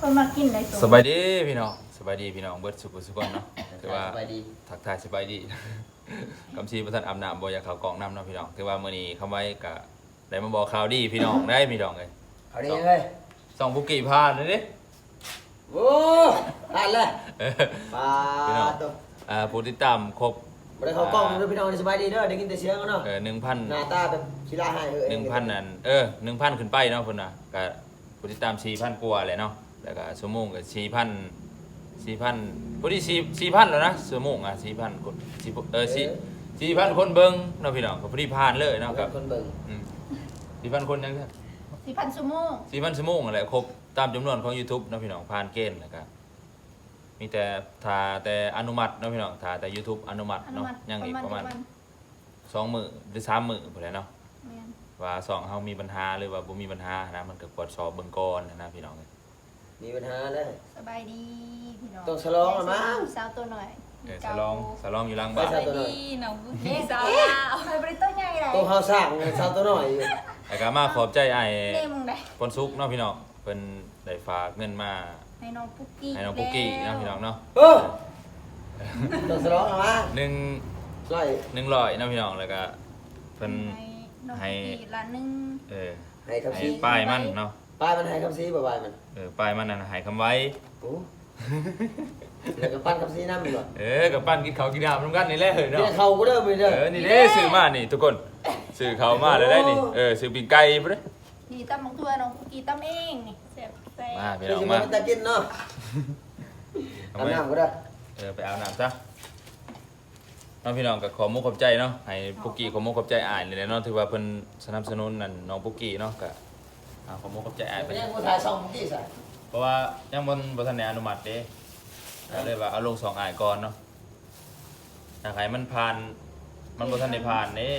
คนมากินได้ตัวสบายดีพี่น้องสบายดีพี่น้องเบิดสุขสุขคนเนาะถือว่าสบายดีทักทายสบายดี คำชีประทันอาบน้ำบ่อยากเขากล่องน้ำเนาะพี่น้องถือว่ามื้อนี้คำไว้กะได้มาบอกข่าวดีพี่น้องได้พี่น้องเลยเอาดีเลยส่องบุกี้พลาดเลยดิโอ้ผ่านเลยเออปลาพี่น้องตัวอ่าผู้ติดตามครบ บ่ได้เข้ากล้องเลยพี่น้องสบายดีเด้อได้กินแต่เสียงกันเนาะเออหนึ่งพันหน้าตาแบบขี้ลาให้เออหนึ่งพันนั่นเออหนึ่งพันขึ้นไปเนาะพุ่นน่ะก็ผู้ติดตามสี่พันกว่าเลยเนาะ แล้วก็ชั่วโมงก็สี่พันสี่พันผู้ที่สี่สี่พันแล้วนะชั่วโมงอะสี่พันคนสี่เออสี่สี่พันคนเบิ้งเนาะพี่น้องก็พอดีผ่านเลยเนาะเอาคกัรับบคนเบิ่งสี่พันคนยังไงสี่พันชั่วโมงสี่พันชั่วโมงอะไรครบตามจำนวนของ YouTube เนาะพี่น้องผ่านเกณฑ์นะครับมีแต่ทาแต่อนุมัติเนาะพี่น้องทาแต่ YouTube อนุมัติอนุเนาะมัติยังอีกประมาณวันสองหมื่นหรือสามหมื่นพอแล้วเนาะแม่นว่าสองเฮามีปัญหาหรือว่าบ่มีปัญหานะมันก็กดสอบเบิ่งก่อนนะพี่น้องเอ้ย มีปัญหาเลยสบายดีพี่น้องต้องฉลองแล้วมั้ง สาวตัวหน่อยเออสลองสลองอยู่หล่างบ้านไปไปดีน้องบุกี้สาวเอ๊ะลาวเคยบริโต้ใหญ่ไรตัวเฮาสร้างสาวตัวน้อยอยู่แล้วก็มาขอบใจไอ้เน่มึงได้คนซุกเนาะพี่น้องเพิ่นได้ฝากเงินมาให้น้องปุ๊กกี้ให้น้องปุกกี้เนาะพี่น้องเนาะเออต้องฉลองเอามาหนึ่งไล่หนึ่งร้อยเนาะพี่น้องแล้วก็เพิ่นให้น้องให้ปุ๊กกี้ละหนึ่งเออให้คำให้ซีป้ายมันเนาะ ป้ายมันให้คำซีบ่ป้ายมันเออป้ายมันนั่นใหายคำไว้ โอ้แล้วก็ปั้นคำซีน้ำอีกบ่เออกับปั้นกินเขาวกินน้ำร่วมกันนี่แหละเฮ้ยเนี่เนาะยเขาก็เด้อไปเด้อเออนี่เด้ซื้อมานี่ทุกคนซื้อเขามาแล้วได้นี่เออซื้อปีกไก่ไปเลยนี่ตั้มมังตัวน้องปุ๊กกี้ตั้มเองนี่เจ็บแซ่มาบพี่เดี๋ยน้วองสิมามาเป็นตากินเนาะเอาอาบไปน้ำก็ได้ เออไปเอาน้ำซะน้องพี่น้องกับขอมุกขอบใจเนาะให้ปุกกี้ขอมุกขอบใจอ่านเลยแหละเนาะถือว่าเพิ่นสนับสนุนนั่นน้องปุกกี้เนาะก็ อ่าขอมุกขอบใจอ่านไปไป ยังผู้ชายสองที่ใส่เพราะว่ายังบนบทันในอนุมัติเด้ก็เลยว่าเอาลงสองอ่านก่อนเนาะถ้าใครมันผ่าน มันบทันในผ่านเด้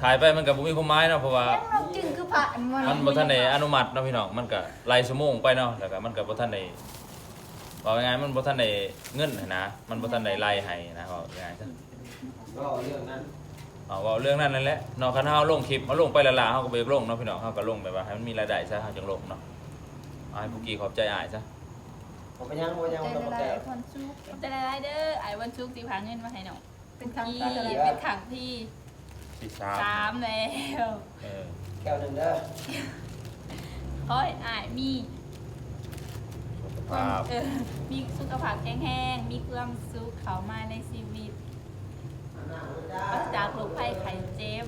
ถ่ายไปมันกับบุมีความหมายเนาะเพราะว่ายังน้องจึงคือผ่านมันบ่ทันได้อนุมัติเนาะพี่น้องมันก็ไล่ชั่วโมงไปเนาะแล้วก็มันก็บ่ทันได้บอกยังไงมันบ่ทันได้เงินหั้นนะ มันบ่ทันได้ไล่ให้นะบอกยังไงซะก็เรื่องนั้น เอาเว้าเรื่องนั้นนั่นแหละเนาะคันเฮาลงคลิปเอาลงไปและละเฮาก็บ่อยากลงเนาะพี่น้องเฮาก็ลงแบบว่าให้มันมีรายได้ซะเฮาจึงลงเนาะเอาให้ผู้กี้ขอบใจอ้ายซะผมไปยังผมไปยังใจผมละไปลายยังคนซุกจะได้ไรเด้อไอ้วันชุกสิพาเงินมาให้น้องเป็นครั้งที่ที่ละลายเป็นขังที่ที่สาม3แล้วเออแก้วหนึ่งเด้อเพราะไอ้ายมีสุขความภาพเออมีสุขภาพแข็งแรงมีความสุขเข้ามาในชีวิตปราศจากโรคภัยไข้เจ็บ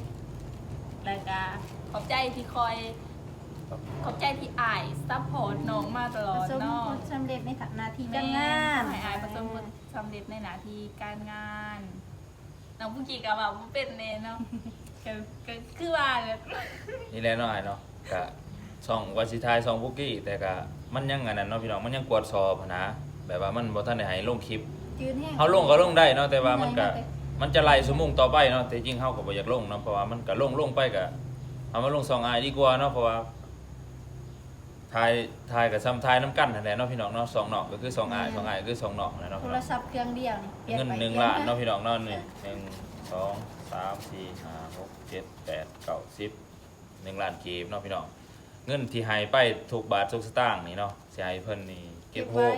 แล้วก็ขอบใจ ที่คอยขอบใจที่อายซัพพอร์ตน้องมาตลปอระดสบเนาะผลสำเร็จในฐานะที่แม่การงานให้อายประสบผลสำเร็จในหน้าที่การงานน้องผู้กี้ก็แบบว่าเป็นเลยเนาะก็ก็คือว่าแบบนี่แหละเนาะอ้ายเนาะก็ช่องว่าสิทายช่องผู้กี้ แต่ก็มันยังอันนั้นเนาะพี่น้องมันยังกวดสอบหั้นนะแบบว่ามันบ่ทันได้ให้ลงคลิปจืดแห้งเขาลงก็ลงได้เนาะแต่ว่ามันก็มันจะไล่ชั่วโมงต่อไปเนาะแต่จริงเขาก็บ่อยากลงเนาะเพราะว่ามันก็ลงลงไปก็ เอามาลงสองอายดีกว่าเนาะเพราะว่าทายทายกับซ้ำทายน้ำกันนั่นแหละเนาะพี่น้องเนาะสองหนอกก็คือสองอายสองอายก็คือสองหนอกนะเนาะโทพี่รน้องศัพท์เครื่องเดียวนี่เปลี่ยเงินไปหนึ่งเปลี่ยล้านมเนาะพี่น้องเนาะนี่หนึ่งสองสามสี่ห้าหกเจ็ดแปดเก้าสิบหนึ่งล้านกีบเนาะพี่น้องเงินที่ให้ไปถูกบาททุกสตางค์นี่เนาะสิให้เพิ่นนี่เก็บโฮไว้ม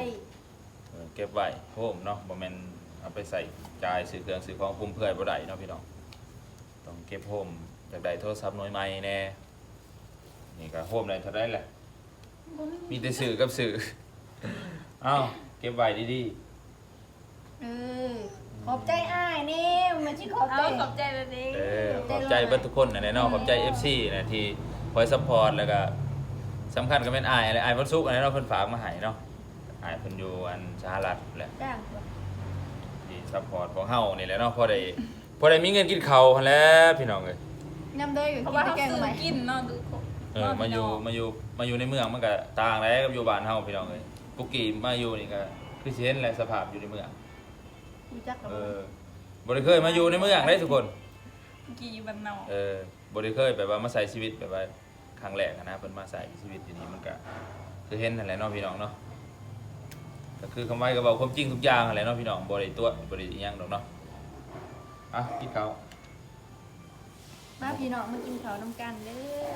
เออเก็บไว้โฮมเนาะบ่แม่นเอาไปใส่จ่ายซื้อเครื่องซื้อของฟุ่มเพื่อยบ่ได้เนาะพี่น้องต้องเก็บโฮม จากได้โทรศัพท์หน่วยใหม่แน่นี่ก็โฮมได้เท่าไดแหละมีแต่ซื้อกับซื้อเอ้าเก็บไว้ดีเออขอบใจอ้ายนี่มันชิขอบใจ เอาขอบใจเลยดิๆเออขอบใจเบิดทุกคนนั่นแหละเนาะขอบใจ FC นะที่คอยซัพพอร์ตแล้วก็สำคัญก็เป็นอายอะไรอายวันศุกร์อันนี้เนาะเพิ่นฝากมาให้เนาะอายเพิ่นอยู่อันสหรัฐแหละ จ้างตัวที่ซัพพอร์ตของเฮานี่แหละเนาะพอได้พอได้มีเงินกินข้าวหั่นแหล้วพี่น้องเอ้ย น้ำเด้ออยู่เพราะที่ว่าตะเขาแกงซื้อใหม่กินเนาะดูคนเออมาอยู่มาอยู่มาอยู่ในเมืองมันก็ต่างแล้วกับอยู่บ้านเฮาพี่น้องเอ้ยปุกกี้มาอยู่นี่ก็คือสิเห็นแหละสภาพอยู่ในเมืองรู้จักกับเออบ่ได้เคยมาอยู่ในเมืองได้ทุกคนเมื่อกี้อยู่บ้านนอกเออบ่ได้เคยแบบว่ามาใส่ชีวิตแบบว่าครั้งแรกอะนะเพิ่นมาใส่ชีวิตอยู่นี่มันก็คือเห็นนั่นแหละเนาะพี่น้องเนาะก็คือคำไว้ก็บอกความจริงทุกอย่างนั่นแหละเนาะพี่น้องบ่ได้ตัวบ่ได้อิหยังดอกเนาะอะกินข้าว มาพี่น้องมากินข้าวน้ำกันเด้อ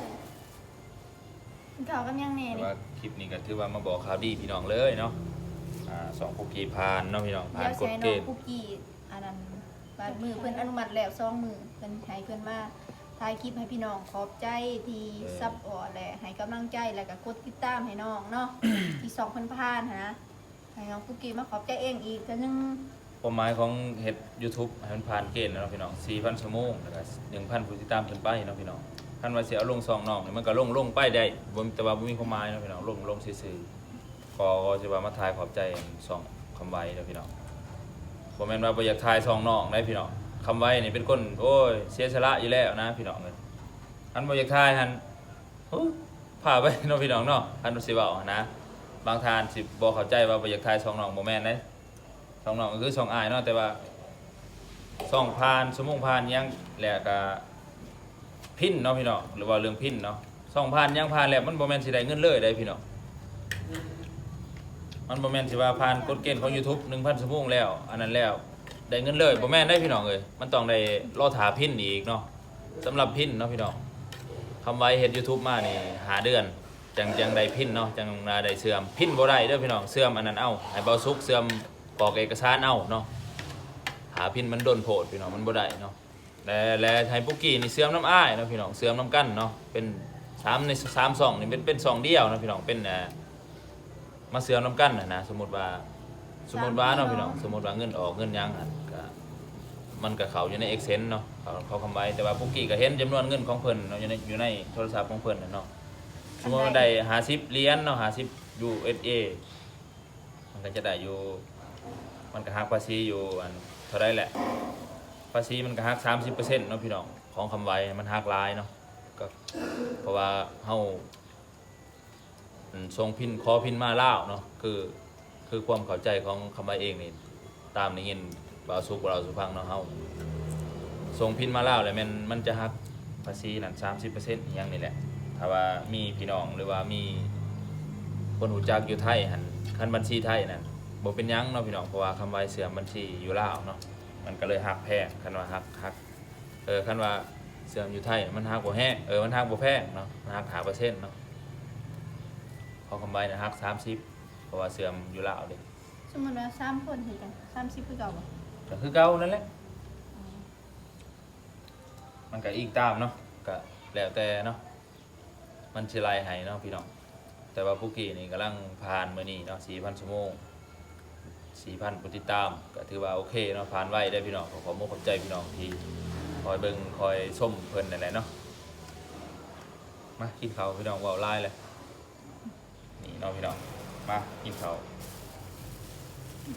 กินข้าวกันยังแน่แต่นี่ว่าคลิปนี้ก็ถือว่ามาบอกข่าวดีพี่น้องเลยเนาะอ่าสองคุกกี้ผ่านเนาะพี่น้องผ่าเดี๋นยวกฎใช้เกน้องณฑ์คุกกี้อันนั้นบาดมือเพิ่นอนุมัติแล้วสองมือเพิ่นให้เพิ่นมาถ่ายคลิปให้พี่น้องขอบใจที่ซับออดและให้กำลังใจแล้วก็กดติดตามให้น้องเนาะ ที่สองเพิ่นผ่านหั้นนะให้น้องคุกกี้มาขอบใจเองอีกก็ยัง ความหมายของเฮ็ด YouTube ให้มันผ่านเกณฑ์นะเนาะพี่น้อง4,000ชั่วโมงแล้วก็1,000ผู้ติดตามขึ้นไปเนาะพี่น้องคันว่าสิเอาลงซองน้องนี่มันก็ลงลงไปได้บ่แต่ว่าบ่มีความหมายเนาะพี่น้องลงลงซื่อๆขอก็สิว่ามาทายขอบใจสองคำไว้เนาะพี่น้องบ่แม่นว่าบ่อยากทายซองน้องได้พี่น้องคำไว้นี่เป็นคนโอ้ยเสียสละอยู่แล้วนะพี่น้องเอ้ยอันบ่อยากทายหันโอ้พาไปเนาะพี่น้องเนาะอันสิเว้านะ บางทานสิบ่เข้าใจว่าบ่อยากทายซองน้องบ่แม่นเด้ องน้องก็คือสองอายเนาะแต่ว่าสองพานสมุงพานยังแหละก็พินเนาะพี่น้องหรือว่าเรื่องพินเนาะสองพานยังพานแล้วมันบ่แม่นสิได้เงินเลยได้พี่น้องมันบ่แม่นสิว่าพานกฎเกณฑ์ของ YouTube 1,000ชั่วโมงแล้ว อันนั้นแล้วได้เงินเลยบ่แม่นได้พี่น้องเอ้ยมันต้องได้รอถาพินอีกเนาะสำหรับพินเนาะพี่น้องคำไว้เฮ็ด YouTube มานี่หาเดือนจังจังได้พินเนาะจังได้เสื่อมพินบ่ได้เด้อพี่น้องเสื่อมอันนั้นเอาให้เบาสุกเสื่อม กรอกเอกสารเอาเนาะหาพินมันโดนโผดพี่น้องมันบ่ได้เนาะและและไทยปุกกี้นี่เสื่อมน้ำอ้ายเนาะพี่น้องเสื่อมน้ำกันเนาะเป็นสามในสามสองนี่เป็นเป็นสองเดียวนะพี่น้องเป็นอ่อมาเสื่อมน้ำกันนะนะสมมติว่าสมมติว่าเนาะพี่น้องสมมติว่าเงินออกเงินยังหันก็มันก็เขาอยู่ในเอ็กเซนเนาะเขาเขาคำไว้แต่ว่าปุกกี้ก็เห็นจำนวนเงินของเพิ่นเนาะอยู่ในอยู่ในโทรศัพท์ของเพิ่นน่ะเนาะสมมติว่าได้หาสิบเหรียญเนาะหาสิบ USA มันก็จะได้อยู่ มันก็หักภาษีอยู่อันเท่าไรแหละ ภาษีมันก็หักสามสิบเปอร์เซ็นต์เนาะพี่น้องของคำไว้มันหักหลายเนาะก็เพราะว่าเฮาอืมส่งพินขอพินมาเล่าเนาะคือคือความเข้าใจของคำไว้เองนี่ตามในยินบาสุกบ่าสุพังเนาะเฮาส่งพินมาเล่าวแล้วมันมันจะหักภาษีนั่นสามสิบเปอร์เซ็นต์อย่างนี้แหละถ้าว่ามีพี่น้องหรือว่ามีคนหูจักอยู่ไทยหันคันบัญชีไทยนั่น บ่เป็นหยังเนาะพี่น้องเพราะว่าคำไว้เสื่อมบัญชีอยู่ลาวเนาะมันก็เลยหักแพงคันว่าหักหักเออคันว่าเสื่อมอยู่ไทยมันหักบ่แห้งเออมันหักบ่แพงเนาะมันหักหาเปอร์เซ็นต์เนาะพอคำไว้นะหัก30เพราะว่าเสื่อมอยู่ลาวเด้สมมุติว่าสามคนเฮ็ดกัน30คือเก่าบ่ก็คือเก่านั่นแหละมันก็อีกตามเนาะก็แล้วแต่เนาะมันสิไล่ให้เนาะพี่น้องแต่ว่าผู้กี้นี่กำลังผ่านมื้อนี้เนาะ4,000ชั่วโมง สี่พันผู้ติดตามก็ถือว่าโอเคเนาะผ่านไว้ได้พี่น้องขอขอบคุณขอบใจพี่น้องที่คอยเบิ่งคอยส้มเพิ่นนั่นแหละเนาะมากินข้าวพี่น้องเว่าไล่เลยนี่เนาะพี่น้องมากินข้าว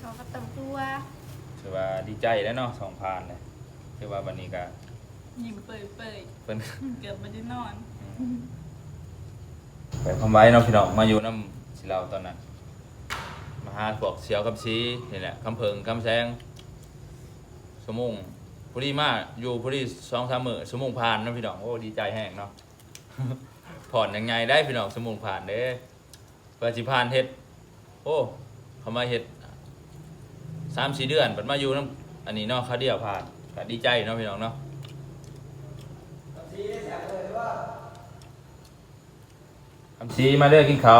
เขาก็ต้องตัวถือว่าดีใจแล้วเนาะสองพันเลยถือว่าวันนี้ก็ยิ้มเปื่อยเปื่อยเพิ่นๆเกือบไม่ได้นอนไปคำไว้เนาะพี่น้องมาอยู่น้ำสิเราตอนนั้น มาหาพวกเสียวคำซีนี่แหละคำเพิงคำแซงสมุงพอดีมากอยู่พอดีสองสามมือสมุงผ่านเนาะพี่น้องโอ้ดีใจแห้งเนาะผ่อนยังไงได้พี่น้องสมุงผ่านเด้เพื่อสิผ่านเฮ็ดโอ้เขามาเฮ็ดสามสี่เดือนปัดมาอยู่น้ำอันนี้เนาะเขาวเดียวผ่านก็ดีใจเนาะพี่น้องเนาะคำซีมาเด้อกินข้า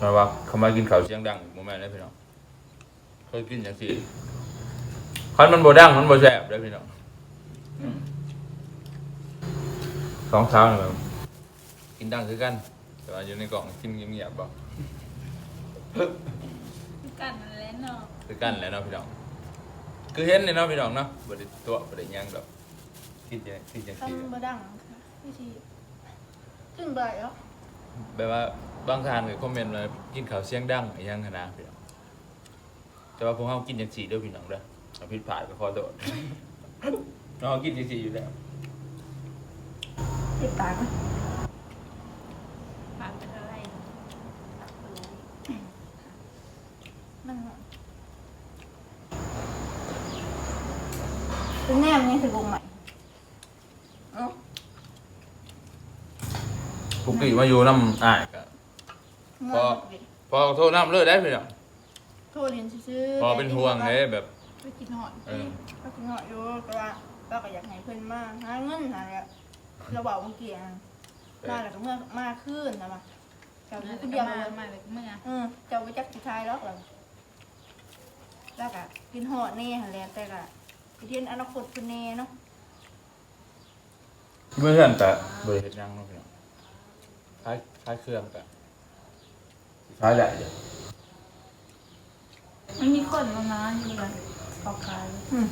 มาว่าเขามากินข้าวเสียงดังโมแม่นเลยพี่น้องเคยกินอย่างสี่คันมันบ่ดังมันบ่แซ่บเลยพี่น้องสองเช้าเนี่ยแบบกินดังคือกัน แต่ว่าอยู่ในกล่องกินเงียบๆบ่กันนั่นแหละเนาะคือกันแหล้วเนาะพี่น้องคือเห็นเลยเนาะพี่น้องเนาะบ่ได้ตัวบ่ได้หยังดอกคิดจังคิดจังซี่ทำบ่ดังวิธีจึงได้เหรอแบบว่า บางทานก็คอมเมนต์มากินข้าวเสียงดังอีหยังขนาดพี่น้องแต่ว่าพวกเฮากินจังซี่เด้อพี่น้องเด้อเอาผิดพลาดก็ขอโทษเนาะกินจังซี่อยู่แล้วเจ็บปากนะปากเป็นอะไรมันเป็นแนมยังสิบ่ใหม่เอ้าปุกกี้มาอยู่น้ำอ้ายก็ง พออนพอโทษน้ำเลิกได้พี่น้องโทษเรียนซื่อๆพอเป็นห่วงเด้แบบเวกินหอดเออก็คือเหาะอยู่แต่ว่าเราก็อยากให้เพิ่นมาหาเงินนั่นแหละเราบอกเมื่อกี้อะมาแล้วก็เมื่อมาขึ้นนะมาเจ้าอยู่คนเดียวมาเลยมาเลยเมื่อเออเจ้าไปจักสุดท้ายแล้วเหรอแล้วก็กินหอดแน่หั่นแหละแต่ก็ไปเทียนอนาคตคุณแน่เนาะเมื่อเพื่อนแต่บริเฮ็ดหยังเนาะพี่น้องคล้ายคล้ายเครื่องกัน ใช่แหละเดี๋ยวมันมีคนมานานอยู่เลยขอขายอืม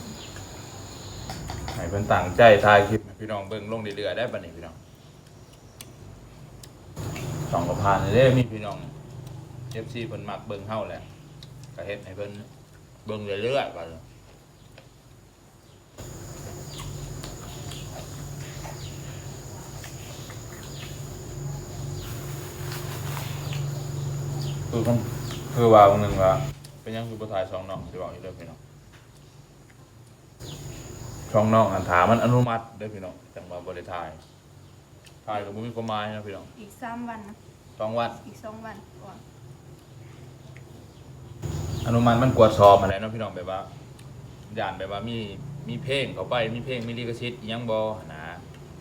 ให้เพิ่นตั้งใจถ่ายคลิปให้พี่น้องเบิ่งลงเรื่อยๆได้บัดนี้พี่น้องสองกระพานเด้มีพี่น้อง FC เพิ่นมักเบิ่งเฮาแหละก็เฮ็ดให้เพิ่นเบิ่งเรื่อยๆบัดนี้ คือเพิ่นคือว่าวันหนึงว่าเป็นหยังคือบ่ถ่ายสองน้องสิบอกอีกเด้อพี่น้องช่องน้องอันถามมันอนุมัติเด้อพี่น้องจังหวะบริทายทายกับบุมีความหมายนะพี่น้องอีกสามวันนะสองวันอีกสองวันก่อนอนุมัติมันกวดสอบอะไรเนาะพี่น้องแบบว่าย่านแบบว่ามีมีเพลงเขาไปมีเพลงมีลิขสิทธิ์อิหยังบอนะ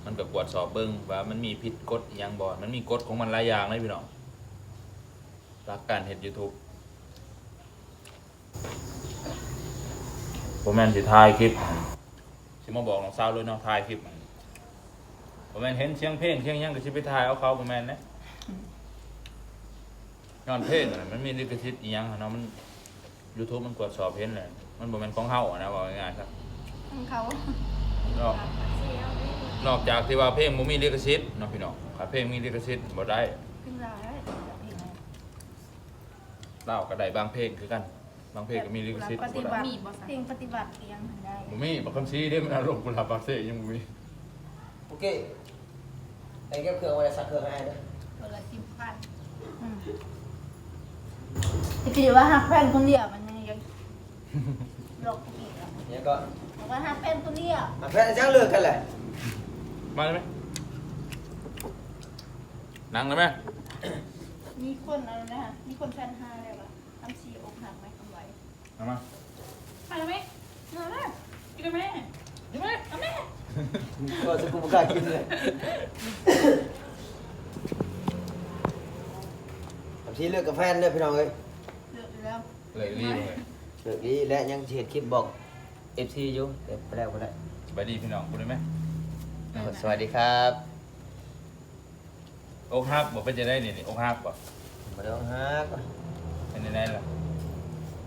มันก็กวดสอบเบิ้งว่ามันมีผิดกฎอิหยังบอมันมีกฎของมันหลายอย่างเลยพี่น้อง รักการเห็นยูทูบผมแมนสิถ่ายคลิปสิมาบอกน้องสาวเลยเนาะถ่ายคลิปผมแมนเห็นเสียงเพลงเสียงหยังก็สิไปถ่ายเอาเขาผมแมนนะย้อนเพลงอะมันมีลิขสิทธิ์อิหยังอะเนาะมัน YouTube มันกวดสอบเห็นเลยมันบ่แม่นของเฮาอะนะว่าง่ายๆครับทั้งเขานอกนอกจากที่ว่าเพลงบ่มีลิขสิทธิ์เนาะพี่น้องถ้าเพลงมีลิขสิทธิ์บ่ได้ ขึ้นรายได้แบบนี้นะ เล่าก็ได้บางเพลงคือกัน บางเพลงก็มีลิขสิทธิ์ปบ่ฏิได้บัติเพลงปฏิบัติเตียงได้บ่มีบักคำชี้เด้มันอารมณ์กุหลาบปากเสยยังบ่มีโอเคไอ้แก้วเครื่องไว้สักเครื่องให้นะตัวละสิบพันอืมที่คิดว่าหักแฟนคนเดียวมันยังยังหลอกอีกอะเนี่ยก็บอกว่าหักแฟนคนเดียวอะแฟนจ้างเลิกกันแหละมาเลยไหมนั่งเลยไหม มีคนอะไรนะฮะมีคนแฟนหาเลยป่ะทำซีอกหักไหมทำไว้เอามาไปแล้วไหมมาแล้วกินได้ไหมกินไหมเอาแม่ก็จะกูไม่กล้ากินเลยทำซีเลิกกับแฟนเลยพี่น้องเอ้ยเลือกอยู่แล้วเลยรีบเลยเลิกดีและยังเฉียดคลิปบอก FC อยู่เดี๋ยวไปแล้วไปแล้วสบายดีพี่น้องคุณได้ไหมสวัสดีครับ อกหักบ่เป็นจะได้นี่นี่อกหักบ่มาเดี๋ยวฮะเป็นยังไงล่ะ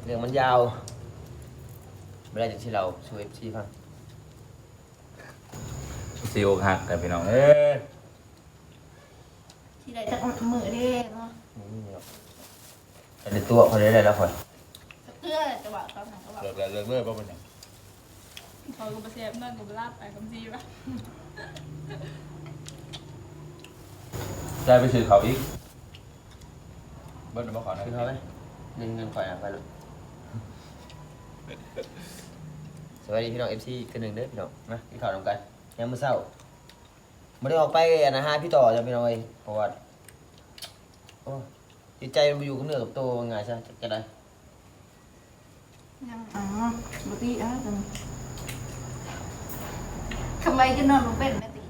เรื่องมันยาวไม่ได้จากที่เราช่วย FC ฟังสิอกหักกันพี่น้องเอ้ยที่ใดจะมือเด้เนาะนี่หรอกแต่ในตัวเขาได้แล้วคนสักเตื้อจะบอกตอนไหนก็บอกเลิกแล้วเลิกเลยบ่เป็นหยังเขาก็มาเสียบนั่นก็ลาบไปคำจีป่ะ ได้ไปซื้อเขาอีก เบิ้ลมาขอหน่อยคือเขาไหมเงินเงินข่อยอะไปเลยสวัสดีพี่น้อง FC กันหนึ่งเด้อพี่น้องนะพี่ข่าวนำกันยังมื้อเช้าไม่ได้ออกไปอะนะฮะพี่ต่อจะพี่น้องเอ้ยเพราะว่าโอ้จิตใจมันไปอยู่กับเนื้อกับตัวไงซะจะได้ยังอ๋อบตีอะจังทำไมจะนอนลงเป็นนะตี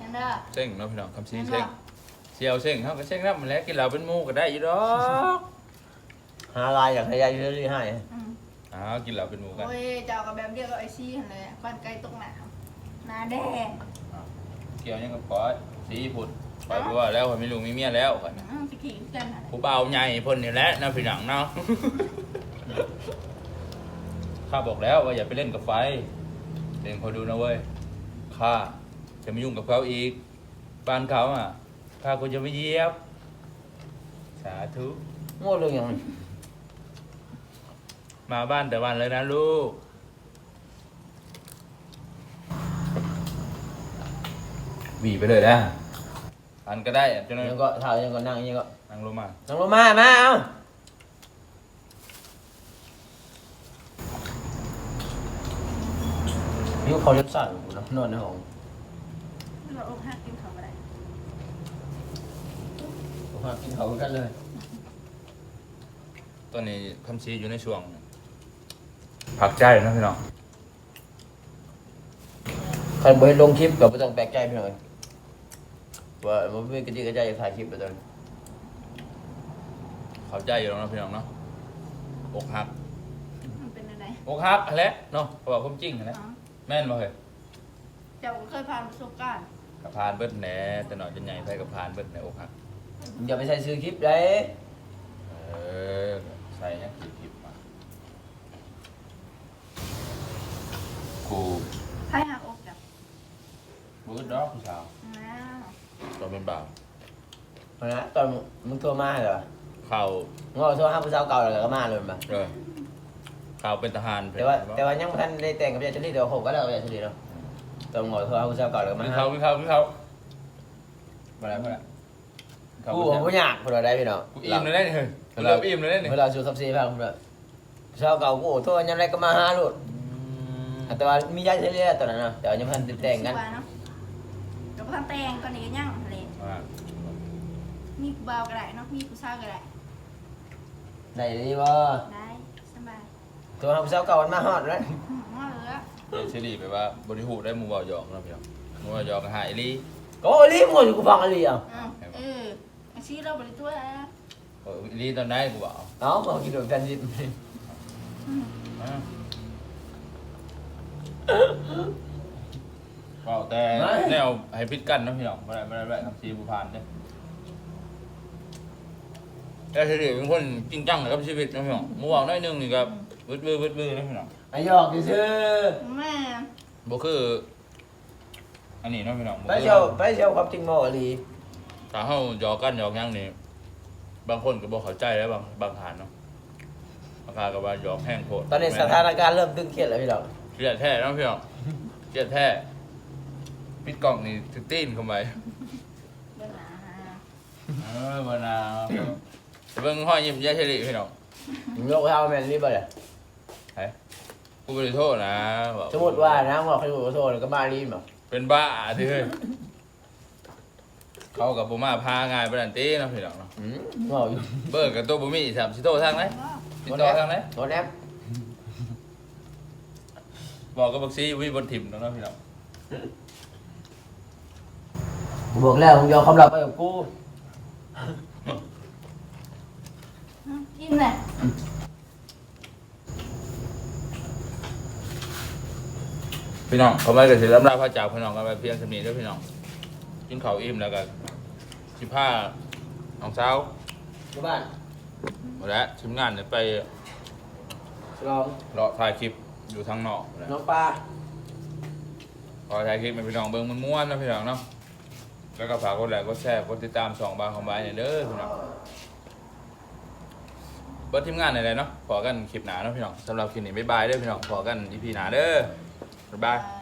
ยังได้เส้งเนาะพี่น้องคำซีเส้ง เชียวเส้งเขาก็เส้งน้ำมันแล้วกินเหล้าเป็นหมูก็ได้อยู่ดอกหาลายอยากให้ยายเรื่อยๆให้อืมอ้าวกินเหล้าเป็นหมูกันโอ้ยเจ้ากับแบบเดียวกับไอซี่หั่นเลยบ้านไกลตกหนาหนาแดงเกี่ยวยังกับปอยสีพุ่นปอยว่าแล้วข่อยมีลูกมีเมียแล้วข่อยน่ะอืมสิขี่กันหั่นแหละผู้เบาวใหญ่เพ่นนี่แหละนะพี่น้องเนาะ ข้าบอกแล้วว่าอย่าไปเล่นกับไฟเล่นคอยดูนะเว้ยข้าจะไม่ยุ่งกับเขาอีกบ้านเขาอะ ข้าก็จะไม่เหยียบ สาธุ โง่เรื่องอย่างนั้นมาบ้านแต่วันเลยนะลูก หวีไปเลยนะอันก็ได้อะจนยังก็ถ่ายยังก็นั่งยังก็นั่งลงมา นั่งลงมามาเอานี่เขาเล็บสั่นกูนะนอนในห้อง เราอกหักกินข้าวอะไร ผ มว่ากินเขากันเลยตอนนี้คำชี้อยู่ในช่วง ผักใจนะพี่น้องใครบ่เห็นลงคลิปก็บ่ต้องแปลกใจพี่น้องเอ้ยว่ามันมีกระจิกกระใจอยากถ่ายคลิปไปตอนเข้าใจอยู่แล้วเนาะพี่น้องเนาะอกหักมันเป็นอะไรอกหักอะไรเนาะเพราะว่าผมจริงอะไรอ๋อแม่นบ่เฮ้ยเจ้าก็เคยผ่านประสบการณ์กับพานเบิดแหน่แต่หน่อยจะใหญ่ไปกับพานเบิดแหน่อกหัก อย่าไปใส่ซื้อคลิปได้เออ ใส่เนี่ยขีดผิดมากูให้หักอกจ้ะบูดดอกผู้สาวอ้าวตัวเป็นบ่าวเอานะตอนมึงโทรมาเหรอเข่ามึงเอาโทรหาผู้สาวเก่าแล้วก็มาเลยมาเออเข่าเป็นทหารแต่ว่าแต่ว่ายังบ่ทันได้แต่งกับยายชลีแต่ว่าผมก็ได้กับยายชลีเนาะตอนงอโทรหาผู้สาวเก่าแล้วก็มาขึ้นหาเขาขึ้นเขาขึ้นเขามาแล้วมาแล้วเขา กูขึ้นผมเขาบ่อยากพุ่นว่าได้พี่น้องกูอิ่มเลยได้เนี่ยเริ่มอิ่มเลยได้เนี่ยเวลาสู่ซับซีฟังพุ่นว่าผู้สาวเก่ากูโอ้โทรยังไงก็มาหาโลดแต่ว่ามียายชลีแล้วตอนนั้นเนาะแต่ว่ายังบ่ทันได้แต่งกันสิว่าเนาะเดี๋ยวพอแต่งตอนนี้ก็ยังเลยอ่ามีผู้บ่าวก็ได้เนาะมีผู้สาวก็ได้ได้ดีบ่ได้สบายโทรหาผู้สาวเก่ามันมาฮอดแล้วอืมว่าเหลือเดี๋ยวเชอรี่ไปว่าบริหูได้หมูเบาหยอกนะพี่น้องหมูเบาหยอกกับหายลี่โอ้รีบงงอยู่กูฟังอะไรอะอ้าวเออ อาชีพเราบริตัวแล้วโอ้ยลี่ตอนไหนกูบอกเอ้ามากินโดนกันยิบอ่าเปล่าแต่แนวให้พิดกันนะพี่น้องไม่ได้ไม่ได้ไม่ได้ทำซีบุพานเด้อแต่เฉลี่ยเป็นคนจริงจังกับชีวิตนะพี่น้องหมูเบาน้อยหนึงนี่ก็วืดวืดวืดวืดนะพี่น้อง ไอ้หยอกซื่อแม่บ่คือ อันนี้เนาะพี่น้องบ่ไปคือเชียวไปเชียวความจริงมาอีหลี ถ้าเฮาหยอกกันหยอกหยังนี่บางคนก็บ่เข้าใจแล้วบางบางฐานเนาะบางฐานก็ว่าหยอกแห้งโพดตอนนี้สถานการณ์เริ่มตึงเครียดแล้วพี่น้องเครียดแท้เนาะพี่น้องเครียดแท้ปิดกล่องนี่ถึกตีนเข้าไปเบิ่งหนาเออบ่นาเบิ่งห้อยยิ้มแย่เฉลี่พี่น้องโลกเฮาแม่นรีบบ่ล่ะกูบ่ได้โทษนะบอกสมมุติว่านะว่าใครรู้ขอโทษก็มารีบบ่เป็นบ้าที่เฮ้ย เขากับบ่มาพาง่ายปานนั้นติเนาะพี่น้องเนาะอืมเว้าอยู่เบิกกับตัวบ่มีสามสิโทรทางไหนติดต่อทางไหนโทษแอปบอกกับบักซีวิบนถิ่มเนาะพี่น้องกูบอกแล้วมึงยอมความลับไปกับกูกินเลยพี่น้องเขาไม่กระสิลำลาพระจากพี่น้องกันไปเพียงสมีด้วยพี่น้องกินข้าวอิ่มแล้วกัน สิผ้าน้องสาวที่บ้านหมดแล้วทีมงานเนี่ยไปลองเลาะถ่ายคลิปอยู่ทางนอกนะน้องปลาพอถ่ายคลิปให้พี่น้องเบิ่งมันม่วนๆนะพี่น้องเนาะแล้วก็ฝากกดไลค์กดแชร์กดติดตามสองบางของบายเนี่ยเด้อพี่น้องเบิร์ทีมงานไหนๆเนาะพอกันคลิปหนาเนาะพี่น้องสำหรับคลิปนี้บ๊ายบายเด้อพี่น้องพอกันอีพีหนาเด้อบ๊ายบายอ่า